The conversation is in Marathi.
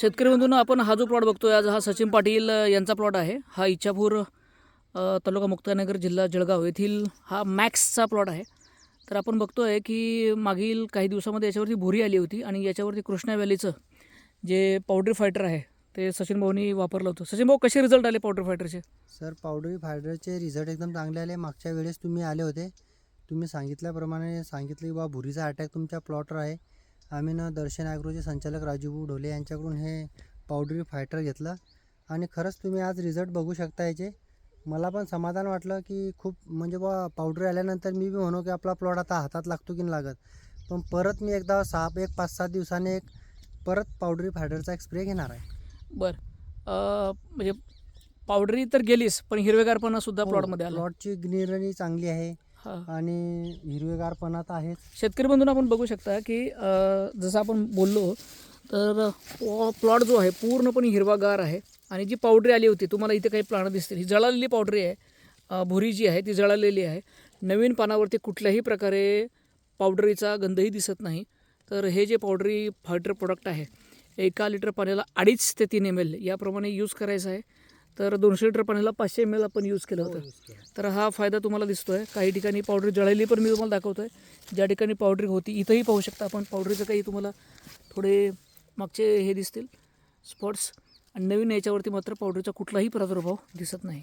शेतकरी बंधूंना आपण हा जो प्लॉट बघतोय आज हा सचिन पाटील यांचा प्लॉट आहे. हा इच्छापूर तालुका मुक्तानगर जिल्हा जळगाव येथील हा मॅक्सचा प्लॉट आहे. तर आपण बघतोय की मागील काही दिवसामध्ये याच्यावरती भुरी आली होती आणि याच्यावरती कृष्णा व्हॅलीचं जे पावडरी फायटर आहे ते सचिन भाऊनी वापरलं होतं. सचिन भाऊ कसे रिझल्ट आले पावडरी फायटरचे सर पावडरी फायटरचे रिझल्ट एकदम चांगले आले. मागच्या वेळेस तुम्ही आले होते. तुम्ही सांगितल्याप्रमाणे सांगितले की बा भुरीचा अटॅक तुमच्या प्लॉटवर आहे. आम्ही ना दर्शन ॲग्रोचे संचालक राजू ढोले यांच्याकडून हे पावडरी फायटर घेतलं. आणि खरंच तुम्ही आज रिझल्ट बघू शकता याचे मला पण समाधान वाटलं की खूप म्हणजे बा पावडर आल्यानंतर मी बी म्हणू की आपला प्लॉट आता हातात लागतो की नाही लागत. पण परत मी एकदा सहा एक पाच सात दिवसाने एक परत पावडरी फायडरचा एक स्प्रे घेणार आहे. बरं. म्हणजे पावडरी तर गेलीच पण हिरवेगारपणा सुद्धा प्लॉटमध्ये आला. प्लॉटची ग्रीनरी चांगली आहे. हा. आणि हिरवेगारपणा तर आहेच शेतकरी बंधूंना आपण बघू शकता की अ, जसं आपण बोललो तर प्लॉट जो आहे पूर्णपणे हिरवागार आहे. आणि जी पावडरी आली होती तुम्हाला इथे काही प्लांट दिसतील. ही जळालेली पावडरी आहे. अ, भुरी जी आहे ती जळालेली आहे. नवीन पानावरती कुठल्याही प्रकारे पावडरीचा गंधही दिसत नाही. तर हे जे पावडरी फायटर प्रोडक्ट आहे एका लिटर पाण्याला अडीच ते तीन एम एल याप्रमाणे यूज करायचं आहे. तर दोनशे लिटर पाण्याला पाचशे एम एल आपण यूज केलं होतं. तर हा फायदा तुम्हाला दिसतोय. काही ठिकाणी पावडर जळालेली पण मी तुम्हाला दाखवतोय. ज्या ठिकाणी पावडर होती इथंही पाहू शकता आपण. पावडरीचं काही तुम्हाला थोडे मागचे हे दिसतील. स्पॉट्स आणि नवीन याच्यावरती मात्र पावडरचा कुठलाही प्रादुर्भाव दिसत नाही.